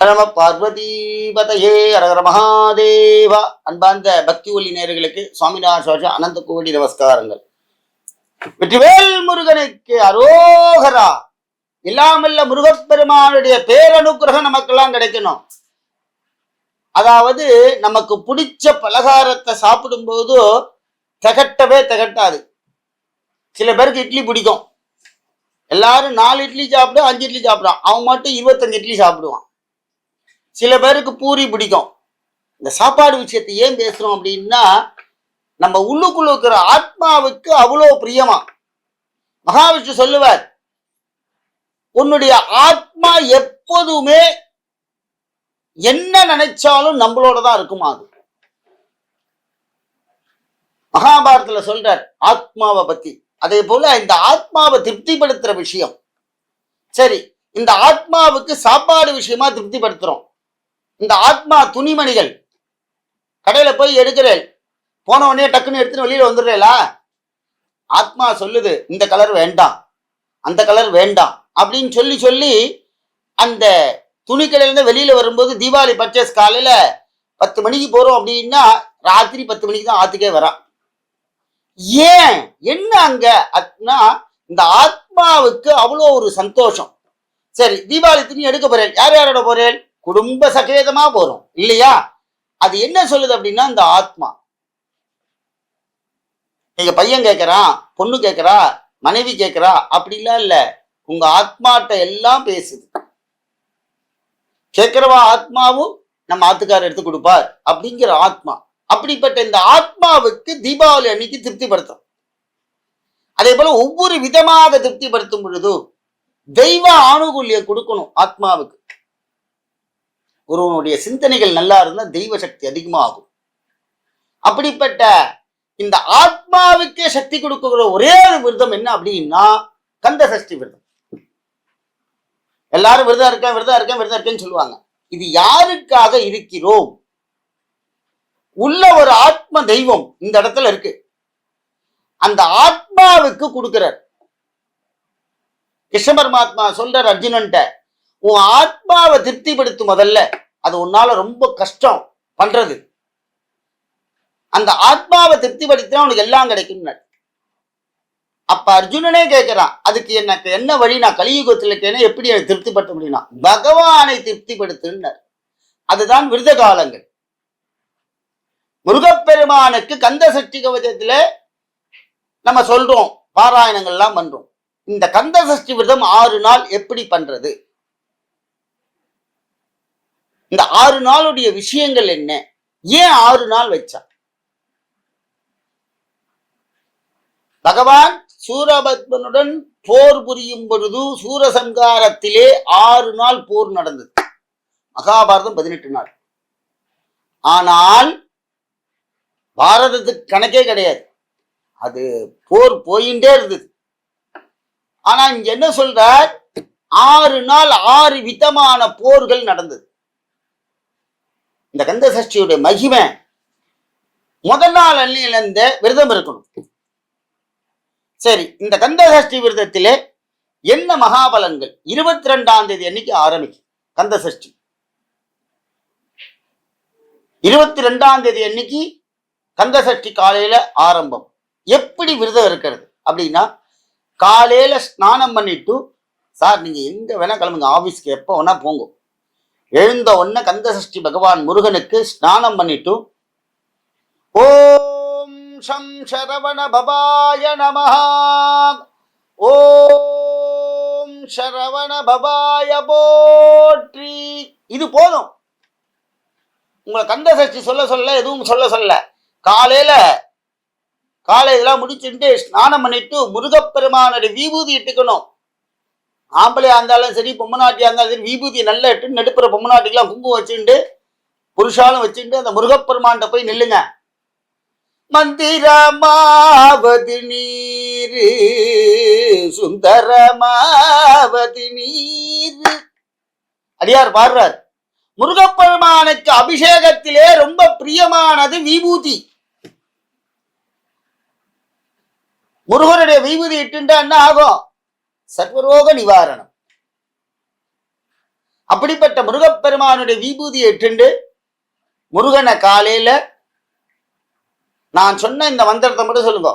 ஹரம பார்வதீபதையே அரகர மகாதேவா. அன்பார்ந்த பக்தி ஒலி நேர்களுக்கு சுவாமிநாத சோஷ அனந்த கோடி நமஸ்காரங்கள். வெற்றிவேல் முருகனுக்கு அரோகரா. இல்லாமல்ல முருகப்பெருமானுடைய பேரனுக்கிரகம் நமக்கெல்லாம் கிடைக்கணும். அதாவது நமக்கு பிடிச்ச பலகாரத்தை சாப்பிடும்போது திகட்டவே திகட்டாது. சில பேருக்கு இட்லி பிடிக்கும். எல்லாரும் நாலு இட்லி சாப்பிடும் அஞ்சு இட்லி சாப்பிடுவான். அவன் மட்டும் இருபத்தஞ்சு இட்லி சாப்பிடுவான். சில பேருக்கு பூரி பிடிக்கும். இந்த சாப்பாடு விஷயத்தை ஏன் பேசுறோம் அப்படின்னா நம்ம உள்ளுக்குள்ள இருக்கிற ஆத்மாவுக்கு அவ்வளோ பிரியமா? மகாவிஷ்ணு சொல்லுவார் உன்னுடைய ஆத்மா எப்போதுமே என்ன நினைச்சாலும் நம்மளோட தான் இருக்குமா அது? மகாபாரதத்துல சொல்றார் ஆத்மாவை பத்தி. அதே போல இந்த ஆத்மாவை திருப்திப்படுத்துற விஷயம். சரி இந்த ஆத்மாவுக்கு சாப்பாடு விஷயமா திருப்திப்படுத்துறோம். இந்த ஆத்மா துணிமணிகள். கடையில போய் எடுக்கிறேன். போன உடனே டக்குன்னு எடுத்துன்னு வெளியில வந்துடுறேலா ஆத்மா சொல்லுது இந்த கலர் வேண்டாம். அந்த கலர் வேண்டாம். அப்படின்னு சொல்லி சொல்லி அந்த துணிக்கடையிலேருந்து வெளியில வரும்போது தீபாவளி பர்ச்சேஸ் காலையில பத்து மணிக்கு போறோம் அப்படின்னா ராத்திரி பத்து மணிக்கு தான் ஆத்துக்கே வரான். ஏன்? என்ன அங்க? அப்படின்னா இந்த ஆத்மாவுக்கு அவ்வளோ ஒரு சந்தோஷம். சரி தீபாவளி துணி எடுக்க போறேன். யார் யாரோட போறேன்? குடும்ப சகேதமா போறோம். இல்லையா? அது என்ன சொல்லுது அப்படின்னா இந்த ஆத்மா. நீங்க பையன் கேட்கறான் பொண்ணு கேட்கறா மனைவி கேட்கறா அப்படிலாம் இல்ல. உங்க ஆத்மாட்ட எல்லாம் பேசுது. கேட்கிறவா ஆத்மாவும் நம்ம ஆத்துக்காரர் எடுத்து கொடுப்பார் அப்படிங்கிற ஆத்மா. அப்படிப்பட்ட இந்த ஆத்மாவுக்கு தீபாவளி அன்னைக்கு திருப்திப்படுத்தும். அதே போல ஒவ்வொரு விதமாக திருப்திப்படுத்தும் பொழுது தெய்வ ஆணுகூல்யம் கொடுக்கணும் ஆத்மாவுக்கு. ஒருவனுடைய சிந்தனைகள் நல்லா இருந்தால் தெய்வ சக்தி அதிகமாகும். அப்படிப்பட்ட இந்த ஆத்மாவுக்கே சக்தி கொடுக்குற ஒரே ஒரு விரதம் என்ன அப்படின்னா கந்த சஷ்டி விரதம். எல்லாரும் விரதம் இருக்கேன் விரதம் இருக்கேன் விரதம் இருக்கேன்னு சொல்லுவாங்க. இது யாருக்காக இருக்கிறோம்? உள்ள ஒரு ஆத்ம தெய்வம் இந்த இடத்துல இருக்கு. அந்த ஆத்மாவுக்கு கொடுக்கிறார். கிருஷ்ண பரமாத்மா சொல்றார் அர்ஜுனன்ட்ட உன் ஆத்மாவை திருப்திப்படுத்தும் முதல்ல. அது உன்னால ரொம்ப கஷ்டம் பண்றது. அந்த ஆத்மாவை திருப்திப்படுத்தினா உனக்கு எல்லாம் கிடைக்கும் அப்ப அர்ஜுனனே கேட்கிறான் அதுக்கு எனக்கு என்ன வழி? நான் கலியுகத்தில் இருக்கேன்னு எப்படி எனக்கு திருப்திப்படுத்த முடியும்னா பகவானை திருப்திப்படுத்துன்னார் அதுதான் விருத காலங்கள். முருகப்பெருமானுக்கு கந்த சஷ்டி கவசத்துல நம்ம சொல்றோம் பாராயணங்கள்லாம் பண்றோம். இந்த கந்த சஷ்டி விரதம் ஆறு நாள் எப்படி பண்றது? இந்த ஆறு நாளுடைய விஷயங்கள் என்ன? ஏன் ஆறு நாள் வச்சா? பகவான் சூரபத்மனுடன் போர் புரியும் பொழுது சூரசங்காரத்திலே ஆறு நாள் போர் நடந்தது. மகாபாரதம் பதினெட்டு நாள். ஆனால் பாரதத்துக்கு கணக்கே கிடையாது. அது போர் போயிட்டே இருந்தது. ஆனா இங்க என்ன சொல்றார்? ஆறு நாள் ஆறு விதமான போர்கள் நடந்தது. இந்த கந்த சஷ்டியுடைய மகிமை முதல் நாள் அன்னிலிருந்த விரதம் இருக்கணும். சரி இந்த கந்த சஷ்டி விரதத்திலே என்ன மகாபலன்கள்? இருபத்தி ரெண்டாம் தேதி அன்னைக்கு ஆரம்பிக்கும் கந்த சஷ்டி. இருபத்தி ரெண்டாம் தேதி அன்னைக்கு கந்த சஷ்டி காலையில ஆரம்பம். எப்படி விரதம் இருக்கிறது? அப்படின்னா காலையில ஸ்நானம் பண்ணிட்டு சார் நீங்க எங்க வேணா கிளம்புங்க ஆபீஸ்க்கு எப்போ வேணா போங்க. எழுந்த உடனே கந்த சஷ்டி பகவான் முருகனுக்கு ஸ்நானம் பண்ணிட்டு ஓம் ஷம் சரவண பவாய நமஹ. ஓம் சரவண பவாய போற்றி. இது போதும். உங்களை கந்த சஷ்டி சொல்ல சொல்ல எதுவும் சொல்ல சொல்ல. காலையில காலை இதெல்லாம் முடிச்சுட்டு ஸ்நானம் பண்ணிட்டு முருகப்பெருமானோட விபூதி இட்டுக்கணும். ஆம்பளையா இருந்தாலும் சரி பொம்மநாட்டியா இருந்தாலும் சரி விபூதி நல்லா இட்டு நடுப்புற பொம்மநாட்டிக்கெல்லாம் குங்குமம் வச்சுட்டு புருஷாலும் வச்சுட்டு அந்த முருகப்பெருமான்கிட்ட போய் நில்லுங்க. மந்திரமாவது நீர் சுந்தரமாவது நீர். அடியார் பாடுறார். முருகப்பெருமானுக்கு அபிஷேகத்திலே ரொம்ப பிரியமானது விபூதி. முருகனுடைய விபூதி இட்டுண்டா என்ன ஆகும்? சர்வரோக நிவாரணம். அப்படிப்பட்ட முருகப்பெருமானுடைய விபூதியை இட்டுண்டு முருகனை காலையில நான் சொன்ன இந்த மந்திரத்தை மட்டும் சொல்லுங்க.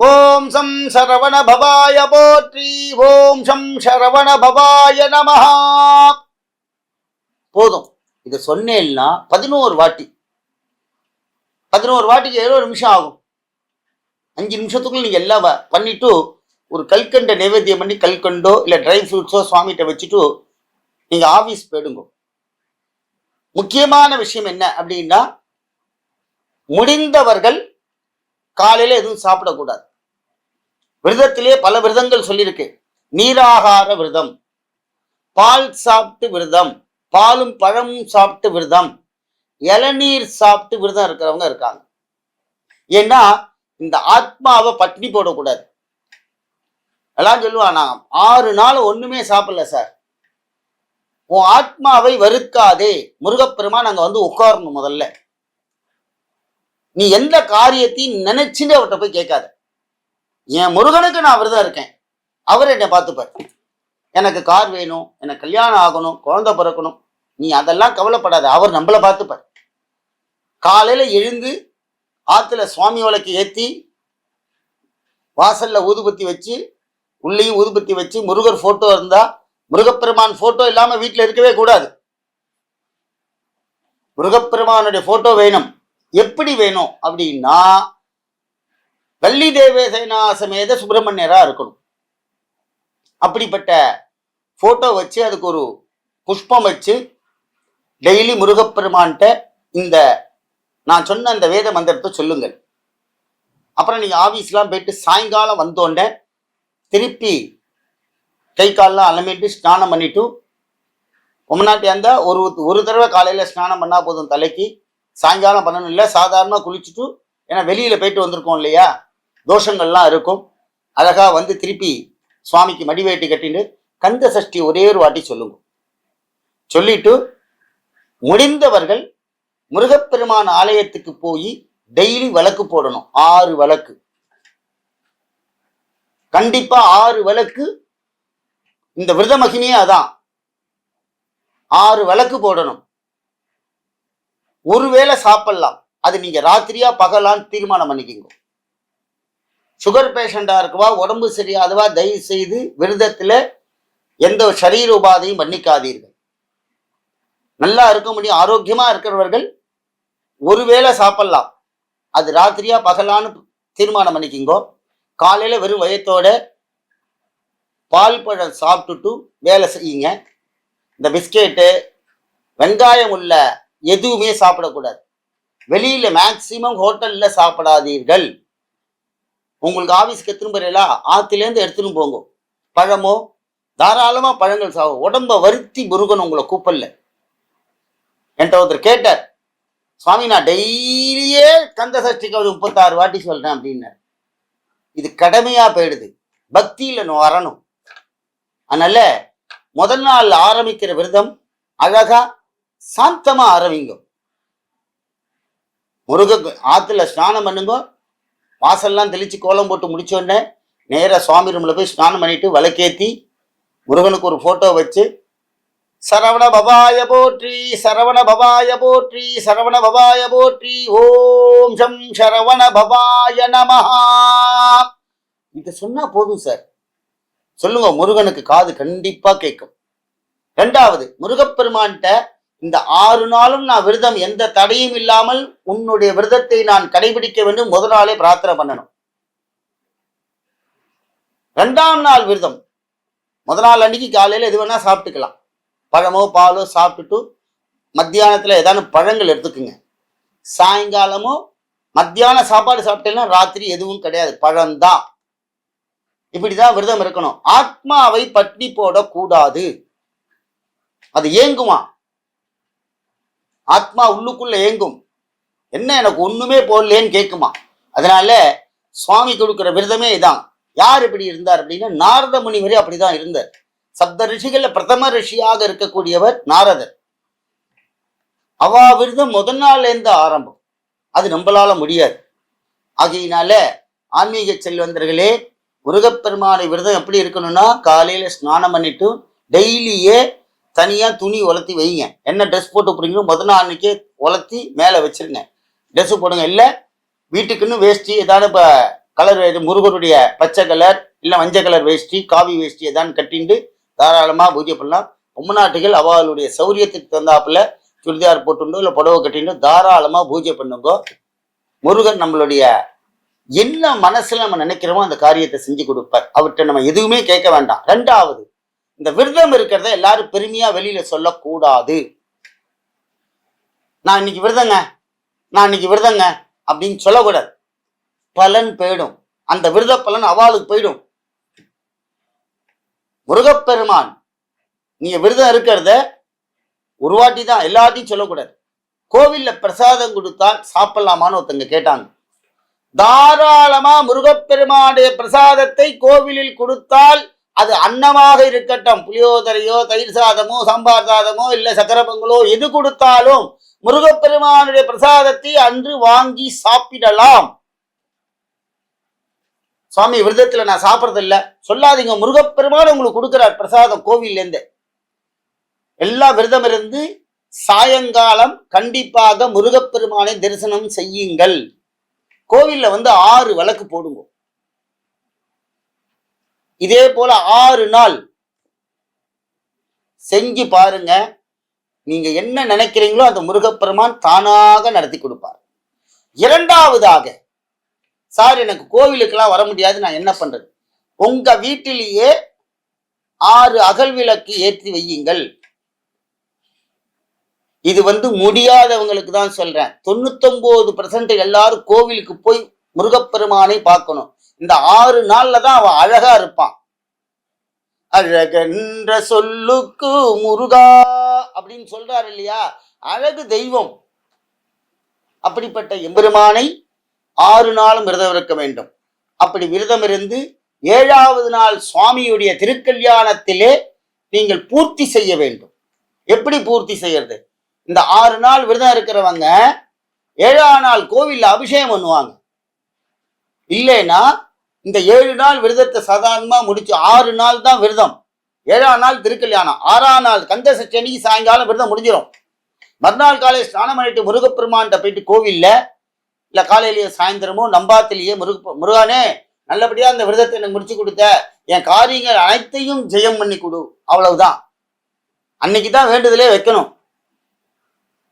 ஓம் சம் சரவண பவாய போற்றி ஓம் சம் சரவண பவாய நமஹா. போதும். இது சொன்னேன்னா பதினோரு வாட்டி. பதினோரு வாட்டிக்கு ஏழு நிமிஷம் ஆகும். அஞ்சு நிமிஷத்துக்குள்ள நீங்க எல்லாம் பண்ணிட்டு ஒரு கல்கண்டை நைவேத்தியம் பண்ணி கல்கண்டோ இல்லை ட்ரை ஃப்ரூட்ஸோ சுவாமிகிட்ட வச்சுட்டு நீங்கள் ஆஃபீஸ் போயிடுங்க. முக்கியமான விஷயம் என்ன அப்படின்னா முடிந்தவர்கள் காலையில் எதுவும் சாப்பிடக்கூடாது. விரதத்திலே பல விரதங்கள் சொல்லியிருக்கு. நீராகார விரதம் பால் சாப்பிட்டு விரதம் பாலும் பழமும் சாப்பிட்டு விரதம் இளநீர் சாப்பிட்டு விரதம் இருக்கிறவங்க இருக்காங்க. ஏன்னா இந்த ஆத்மாவை பட்டினி போடக்கூடாது. எல்லாம் சொல்லுவான் நான் ஆறு நாள் ஒண்ணுமே சாப்பிடல சார். உன் ஆத்மாவை வருக்காதே முருகப்பெருமான் அங்க வந்து உட்காரணும் முதல்ல. நீ எந்த காரியத்தையும் நினைச்சுட்டு அவர்கிட்ட போய் கேட்காத. என் முருகனுக்கு நான் விரதம் இருக்கேன். அவர் என்னை பார்த்துப்பார். எனக்கு கார் வேணும் எனக்கு கல்யாணம் ஆகணும் குழந்தை பிறக்கணும். நீ அதெல்லாம் கவலைப்படாத. அவர் நம்மளை பார்த்துப்பார். காலையில எழுந்து ஆத்துல சுவாமி விளக்கு ஏத்தி வாசல்ல ஊதுபத்தி வச்சு உள்ளேயும் ஊதுபத்தி வச்சு முருகர் போட்டோ இருந்தா முருகப்பெருமான் போட்டோ இல்லாம வீட்டில் இருக்கவே கூடாது. முருகப்பெருமானுடைய போட்டோ வேணும். எப்படி வேணும் அப்படின்னா வள்ளி தேவேசேனா சமேத சுப்பிரமணியரா இருக்கணும். அப்படிப்பட்ட போட்டோ வச்சு அதுக்கு ஒரு புஷ்பம் வச்சு டெய்லி முருகப்பெருமான்கிட்ட இந்த நான் சொன்ன அந்த வேத மந்திரத்தை சொல்லுங்கள். அப்புறம் நீங்க ஆபீஸ்லாம் போயிட்டு சாயங்காலம் வந்தோடனே திருப்பி கை கால்லாம் அலமிட்டு ஸ்நானம் பண்ணிட்டு உமநாட்டி அந்த ஒரு ஒரு தடவை காலையில ஸ்நானம் பண்ணா போதும் தலைக்கு. சாயங்காலம் பண்ணணும் இல்லை சாதாரணமாக குளிச்சுட்டு ஏன்னா வெளியில போயிட்டு வந்திருக்கோம் இல்லையா? தோஷங்கள்லாம் இருக்கும். அழகா வந்து திருப்பி சுவாமிக்கு மடிவேட்டி கட்டிட்டு கந்த சஷ்டி ஒரே ஒரு வாட்டி சொல்லுங்க. சொல்லிட்டு முடிந்தவர்கள் முருகப்பெருமான் ஆலயத்துக்கு போய் டெய்லி வழக்கு போடணும். ஆறு வழக்கு. கண்டிப்பா ஆறு விளக்கு இந்த விரத மகிமையே அதான். ஆறு விளக்கு போடணும். ஒருவேளை சாப்பிடலாம். அது நீங்க ராத்திரியா பகலான்னு தீர்மானம் பண்ணிக்கிங்க. சுகர் பேஷண்டா இருக்கவா உடம்பு சரியாதவா தயவு செய்து விரதத்துல எந்த சரீர உபாதையும் பண்ணிக்காதீர்கள் நல்லா இருக்க முடியும். ஆரோக்கியமா இருக்கிறவர்கள் ஒருவேளை சாப்பிடலாம். அது ராத்திரியா பகலான்னு தீர்மானம் பண்ணிக்கிங்கோ. காலையில் வெறும் வயத்தோட பால் பழம் சாப்பிட்டுட்டு வேலை செய்யுங்க. இந்த பிஸ்கெட்டு வெங்காயம் உள்ள எதுவுமே சாப்பிடக்கூடாது. வெளியில் மேக்சிமம் ஹோட்டலில் சாப்பிடாதீர்கள். உங்களுக்கு ஆஃபீஸ்க்கு எடுத்துன்னு ஆற்றுலேருந்து எடுத்துன்னு போங்க. பழமோ தாராளமாக பழங்கள் சாப்பிடும் உடம்ப வருத்தி முருகன் உங்களை கூப்பிடல. என்கிட்ட ஒருத்தர் கேட்டார் சுவாமி நான் டெய்லியே கந்த சஷ்டி கவிதை முப்பத்தாறு வாட்டி சொல்கிறேன் அப்படின்னார். இது கடமையா போயிடுது. பக்தியில வரணும். அதனால முதல் நாள் ஆரம்பிக்கிற விரதம் அழகா சாந்தமா ஆரம்பிங்க. முருக ஆத்துல ஸ்நானம் பண்ணுங்க. வாசல்லாம் தெளிச்சு கோலம் போட்டு முடிச்சோடனே நேராக சுவாமி ரூம்ல போய் ஸ்நானம் பண்ணிட்டு விளக்கேத்தி முருகனுக்கு ஒரு போட்டோ வச்சு சரவண பவாய போற்றி சரவண பவாய போற்றி சரவண பவாய போற்றி. ஓம் சம் சரவண பவாய நமஹா. இத சொன்னா போதும் சார் சொல்லுங்க முருகனுக்கு காது கண்டிப்பா கேட்கும். ரெண்டாவது முருகப்பெருமான்கிட்ட இந்த ஆறு நாளும் நான் விரதம் எந்த தடையும் இல்லாமல் உன்னுடைய விரதத்தை நான் கடைபிடிக்க வேண்டும் முதல் நாளே பிரார்த்தனை பண்ணணும். ரெண்டாம் நாள் விரதம். முதல் நாள் அன்னைக்கு காலையில எது வேணா சாப்பிட்டுக்கலாம். பழமோ பாலோ சாப்பிட்டுட்டு மத்தியானத்தில் ஏதாவது பழங்கள் எடுத்துக்குங்க. சாயங்காலமோ மத்தியான சாப்பாடு சாப்பிட்டேன்னா ராத்திரி எதுவும் கிடையாது. பழம்தான். இப்படிதான் விரதம் இருக்கணும். ஆத்மாவை பட்னி போடக்கூடாது. அது ஏங்குமா? ஆத்மா உள்ளுக்குள்ள ஏங்கும். என்ன எனக்கு ஒண்ணுமே போடலேன்னு கேட்குமா அதனால சுவாமி கொடுக்குற விரதமே இதான். யார் இப்படி இருந்தார் அப்படின்னா நாரத முனிவரே அப்படிதான் இருந்தார். சப்த ரிஷிகள்ல பிரதம ரிஷியாக இருக்கக்கூடியவர் நாரதர். அவா விரதம் முதல் நாள்லேருந்து ஆரம்பம். அது நம்மளால முடியாது. ஆகையினால ஆன்மீக செல்வந்தர்களே முருகப்பெருமானை விரதம் எப்படி இருக்கணும்னா காலையில ஸ்நானம் பண்ணிட்டு டெய்லியே தனியா துணி உலர்த்தி வைங்க. என்ன ட்ரெஸ் போட்டு போறீங்களோ முதல் நாள் அன்னைக்கே உலர்த்தி மேலே வச்சிருங்க. ட்ரெஸ் போடுங்க. இல்லை வீட்டுக்குன்னு வேஷ்டி ஏதாவது இப்போ கலர் இது முருகருடைய பச்சை கலர் இல்லை மஞ்சள் கலர் வேஷ்டி காவி வேஷ்டி ஏதாவது கட்டிண்டு தாராளமாக பூஜை பண்ணலாம். பொம்மநாட்டுகள் அவளுடைய சௌரியத்துக்கு தந்தாப்புல சுடிதார் போட்டுண்டோ இல்லை புடவை கட்டிண்டோ தாராளமாக பூஜை பண்ணுங்கோ. முருகன் நம்மளுடைய என்ன மனசுல நம்ம நினைக்கிறோமோ அந்த காரியத்தை செஞ்சு கொடுப்பார். அவர்கிட்ட நம்ம எதுவுமே கேட்க வேண்டாம். ரெண்டாவது இந்த விரதம் இருக்கிறத எல்லாரும் பெருமையா வெளியில சொல்லக்கூடாது. நான் இன்னைக்கு விரதங்க நான் இன்னைக்கு விரதங்க அப்படின்னு சொல்லக்கூடாது. பலன் போயிடும். அந்த விரத பலன் அவளுக்கு போயிடும். முருகப்பெருமான். நீங்க விரதம் இருக்கிறத ஒரு வாட்டி தான் எல்லாத்தையும் சொல்லக்கூடாது. கோவில்ல பிரசாதம் கொடுத்தால் சாப்பிடலாமான்னு ஒருத்தங்க கேட்டாங்க. தாராளமா முருகப்பெருமானுடைய பிரசாதத்தை கோவிலில் கொடுத்தால் அது அன்னமாக இருக்கட்டும். புளியோதரையோ தயிர் சாதமோ சாம்பார் சாதமோ இல்ல சக்கரபங்களோ எது கொடுத்தாலும் முருகப்பெருமானுடைய பிரசாதத்தை அன்று வாங்கி சாப்பிடலாம். சுவாமி விரதத்தில் நான் சாப்பிட்றதில்ல. சொல்லாதீங்க. முருகப்பெருமான் உங்களுக்கு கொடுக்குறார் பிரசாதம் கோவில்லேருந்து எல்லா விரதம் இருந்து சாயங்காலம் கண்டிப்பாக முருகப்பெருமானை தரிசனம் செய்யுங்கள். கோவில்ல வந்து ஆறு வழக்கு போடுங்க. இதே போல ஆறு நாள் செஞ்சு பாருங்க. நீங்க என்ன நினைக்கிறீங்களோ அந்த முருகப்பெருமான் தானாக நடத்தி கொடுப்பார். இரண்டாவதாக சார் எனக்கு கோவிலுக்கெல்லாம் வர முடியாது நான் என்ன பண்றது? உங்க வீட்டிலேயே ஆறு அகல் விளக்கு ஏற்றி வையுங்கள். இது வந்து முடியாதவங்களுக்கு தான் சொல்றேன். தொண்ணூத்தொன்பது பர்சன்ட் எல்லாரும் கோவிலுக்கு போய் முருகப்பெருமானை பார்க்கணும். இந்த ஆறு நாள்ல தான் அவன் அழகா இருப்பான். அழகென்ற சொல்லுக்கு முருகா அப்படின்னு சொல்றாரு இல்லையா? அழகு தெய்வம். அப்படிப்பட்ட எம்பெருமானை ஆறு நாளும் விரதம் இருக்க வேண்டும். அப்படி விரதம் இருந்து ஏழாவது நாள் சுவாமியுடைய திருக்கல்யாணத்திலே நீங்கள் பூர்த்தி செய்ய வேண்டும். எப்படி பூர்த்தி செய்யறது? இந்த ஆறு நாள் விரதம் இருக்கிறவங்க ஏழாம் நாள் கோவில்ல அபிஷேகம் பண்ணுவாங்க. இல்லைன்னா இந்த ஏழு நாள் விரதத்தை சாதாரணமா முடிச்சு ஆறு நாள் தான் விரதம். ஏழாம் நாள் திருக்கல்யாணம். ஆறாம் நாள் கந்த சஷ்டி சாயங்காலம் விரதம் முடிஞ்சிடும் மறுநாள் காலை ஸ்நானம் பண்ணிட்டு முருகப்பெருமான்கிட்ட போயிட்டு கோவில்ல இல்லை காலையிலேயே சாயந்தரமோ நம்பாத்திலேயே முருக முருகானே நல்லபடியாக அந்த விரதத்தை எனக்கு முடிச்சு கொடுத்த என் காரியங்கள் அனைத்தையும் ஜெயம் பண்ணி கொடு. அவ்வளவுதான். அன்னைக்கு தான் வேண்டுதலே வைக்கணும்.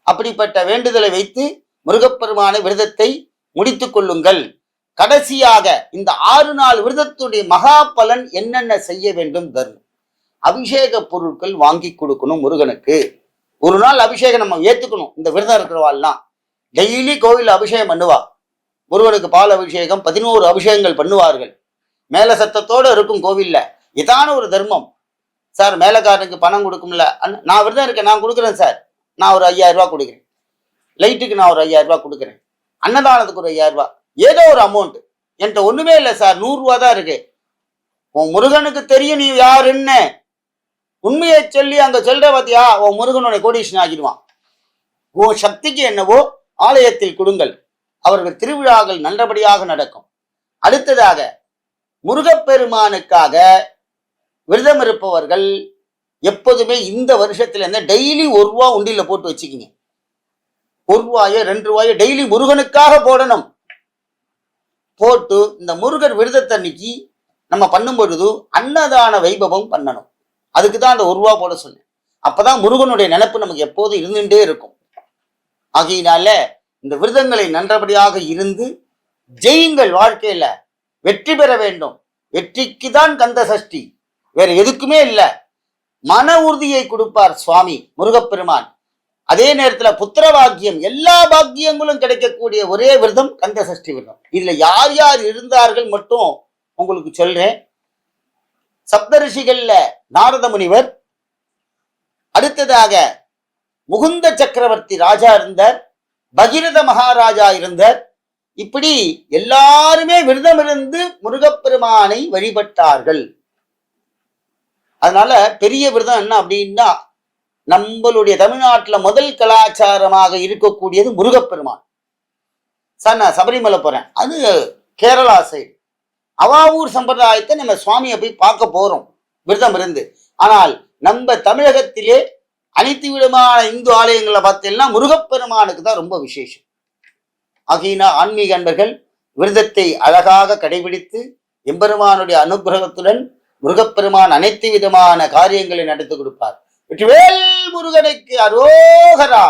அப்படிப்பட்ட வேண்டுதலை வைத்து முருகப்பெருமான விரதத்தை முடித்து கொள்ளுங்கள். கடைசியாக இந்த ஆறு நாள் விரதத்துடைய மகா பலன் என்னென்ன செய்ய வேண்டும் தரும். அபிஷேக பொருட்கள் வாங்கி கொடுக்கணும் முருகனுக்கு. ஒரு நாள் அபிஷேகம் நம்ம ஏத்துக்கணும். இந்த விரதம் இருக்கிறவாள்லாம். டெய்லி கோவில் அபிஷேகம் பண்ணுவா. முருகனுக்கு பால் அபிஷேகம் பதினோரு அபிஷேகங்கள் பண்ணுவார்கள். மேல சத்தத்தோடு இருக்கும் கோவில்ல. இதான ஒரு தர்மம். சார் மேலக்காரனுக்கு பணம் கொடுக்கும்ல. நான் விரதம் இருக்கேன் நான் கொடுக்குறேன் சார். நான் ஒரு ஐயாயிரம் ரூபாய் கொடுக்குறேன். லைட்டுக்கு நான் ஒரு ஐயாயிரம் ரூபாய் கொடுக்குறேன். அன்னதானத்துக்கு ஒரு ஐயாயிரம் ரூபாய். ஏதோ ஒரு அமௌண்ட் என்கிட்ட ஒண்ணுமே இல்லை சார் நூறு ரூபா தான் இருக்கு. உன் முருகனுக்கு தெரியும் நீ யாருன்னு. உண்மையை சொல்லி அங்க சொல்ற பாத்தியா உன் முருகனுடைய கோடீஷன் ஆகிடுவான் உன் சக்திக்கு என்னவோ ஆலயத்தில் கொடுங்கள். அவர்கள் திருவிழாக்கள் நல்லபடியாக நடக்கும். அடுத்ததாக முருகப்பெருமானுக்காக விரதம் இருப்பவர்கள் எப்போதுமே இந்த வருஷத்துல இருந்து டெய்லி ஒரு ரூபா உண்டியில் போட்டு வச்சுக்கிங்க. ஒரு ரூபாயோ ரெண்டு ரூபாயோ டெய்லி முருகனுக்காக போடணும். போட்டு இந்த முருகர் விரதத்தன்னைக்கு நம்ம பண்ணும் பொழுது அன்னதான வைபவம் பண்ணணும். அதுக்கு தான் அந்த ஒரு ரூபா போட சொன்னேன். அப்பதான் முருகனுடைய நினப்பு நமக்கு எப்போதும் இருந்துகிட்டே இருக்கும். ஆகையினால இந்த விரதங்களை நன்றபடியாக இருந்து ஜெயுங்கள் வாழ்க்கையில. வெற்றி பெற வேண்டும். வெற்றிக்கு தான் கந்த சஷ்டி. வேற எதுக்குமே இல்லை. மன உறுதியை கொடுப்பார் சுவாமி முருகப்பெருமான். அதே நேரத்துல புத்திர பாக்கியம் எல்லா பாக்கியங்களும் கிடைக்கக்கூடிய ஒரே விரதம் கந்த சஷ்டி விரதம். இதுல யார் யார் இருந்தார்கள் மட்டும் உங்களுக்கு சொல்றேன். சப்தரிஷிகள்ல நாரத முனிவர் அடுத்ததாக முகுந்த சக்கரவர்த்தி ராஜா இருந்தார் பகிரத மகாராஜா இருந்தார். இப்படி எல்லாருமே விரதம் இருந்து முருகப்பெருமானை வழிபட்டார்கள். அதனால பெரிய விரதம் என்ன அப்படின்னா நம்மளுடைய தமிழ்நாட்டுல முதல் கலாச்சாரமாக இருக்கக்கூடியது முருகப்பெருமான். சார் நான் சபரிமலை போறேன். அது கேரளா சைடு அவாவூர் சம்பிரதாயத்தை நம்ம சுவாமியை போய் பார்க்க போறோம் விரதம் இருந்து ஆனால் நம்ம தமிழகத்திலே அனைத்து விதமான இந்து ஆலயங்களை பார்த்தீங்கன்னா முருகப்பெருமானுக்கு தான் ரொம்ப விசேஷம். ஆகையினா ஆன்மீக அன்பர்கள் விரதத்தை அழகாக கடைபிடித்து எம்பெருமானுடைய அனுகிரகத்துடன் முருகப்பெருமான் அனைத்து விதமான காரியங்களை நடத்தி கொடுப்பார். வெற்றிவேல் முருகனுக்கு அரோகரா!